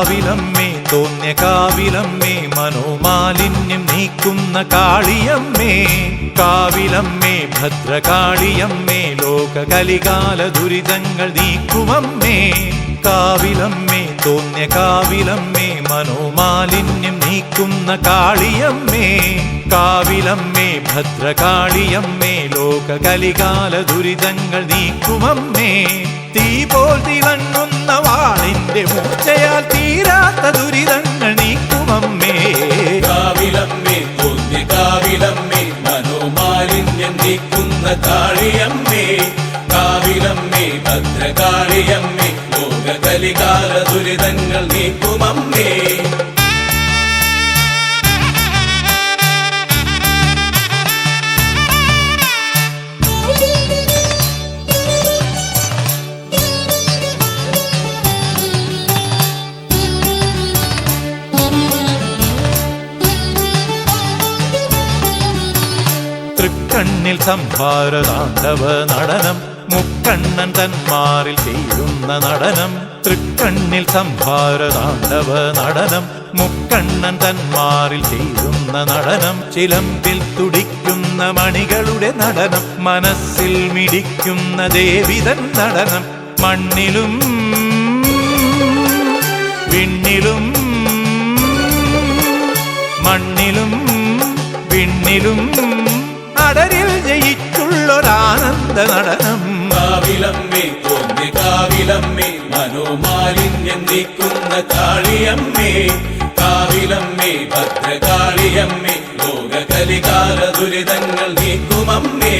കാവിലമ്മേ തോന്നിയ കാവിലമ്മേ മനോമാലിന്യം നീക്കുന്ന കാളിയമ്മേ കാവിലമ്മേ ഭദ്രകാളിയമ്മേ ലോക കലികാല ദുരിതങ്ങൾ നീക്കുമമ്മേ കാവിലമ്മേ തോന്നിയ കാവിലമ്മേ മനോമാലിന്യം നീക്കുന്ന കാളിയമ്മേ കാവിലമ്മേ ഭദ്രകാളിയമ്മേ ലോകകലികാല ദുരിതങ്ങൾ നീക്കുമമ്മേ തീ പോൽ തിളങ്ങുന്ന വാളിന്റെ മൂച്ചയാൽ തീരാത്ത ദുരിതങ്ങൾ നീക്കുമമ്മേ. കാവിലമ്മേ കൊന്നി കാവിലമ്മേ മനോമാലിന്യം നീക്കുന്ന കാളിയമ്മേ. കാവിലമ്മേ ഭദ്രകാളിയമ്മേ ലോക കലികാല ദുരിതങ്ങൾ നീക്കുമമ്മേ. തൃക്കണ്ണിൽ സംഭാരതാണ്ഡവ നടനം. മുക്കണ്ണൻ തന്മാറിൽ തീരുന്ന നടനം. തൃക്കണ്ണിൽ സംഭാരതാണ്ഡവ നടനം. മുക്കണ്ണൻ തന്മാറിൽ തീരുന്ന നടനം. ചിലമ്പിൽ തുടിക്കുന്ന മണികളുടെ നടനം. മനസ്സിൽ മിടിക്കുന്ന ദേവിതൻ നടനം. മണ്ണിലും വിണ്ണിലും മണ്ണിലും വിണ്ണിലും അടരിൽ ജയിച്ചുള്ളൊരാനന്ദ നടനം. കാവിലമ്മേ തോന്നി കാവിലമ്മേ മനോമാലിന്യം നീക്കുന്ന കാളിയമ്മേ. കാവിലമ്മേ ഭദ്രകാളിയമ്മേ ലോകകലികാല ദുരിതങ്ങൾ നീക്കുമമ്മേ.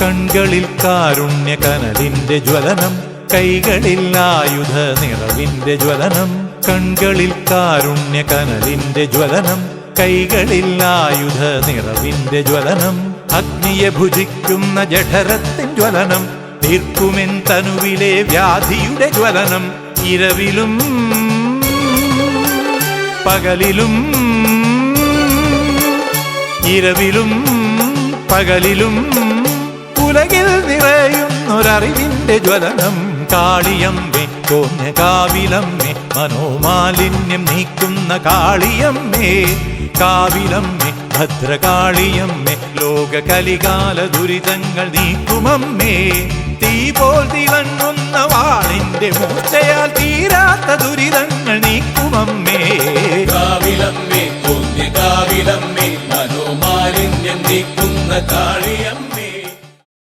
കൺകളിൽ കാരുണ്യ കനലിന്റെ ജ്വലനം കൈകളിൽ ആയുധ നിറവിന്റെ ജ്വലനം കൺകളിൽ കാരുണ്യ കനലിന്റെ ജ്വലനം കൈകളിൽ ആയുധ നിറവിന്റെ ജ്വലനം അഗ്നിയെ ഭുജിക്കുന്ന ജഠരത്തിൻ ജ്വലനം തീർക്കുമെൻ തനുവിലെ വ്യാധിയുടെ ജ്വലനം ഇരവിലും പകലിലും ഇരവിലും പകലിലും ഉലകിൽ നിറയുന്നൊരറിവിന്റെ ജ്വലനം കാളിയമ്മേ തോന്നിയ കാവിലമ്മേ മനോമാലിന്യം നീക്കുന്ന കാളിയമ്മേ കാവിലമ്മേ ഭദ്രകാളിയമ്മേ ലോക കലികാല ദുരിതങ്ങൾ നീക്കുമമ്മേ തീ പോൽ തിളങ്ങുന്ന വാളിന്റെ മൂർച്ചയാൽ തീരാത്ത ദുരിതങ്ങൾ നീക്കുമമ്മേ കാവിലമ്മേ തോന്നി കാവിലമ്മേ മനോമാലിന്യം നീക്കുന്ന കാളിയമ്മേ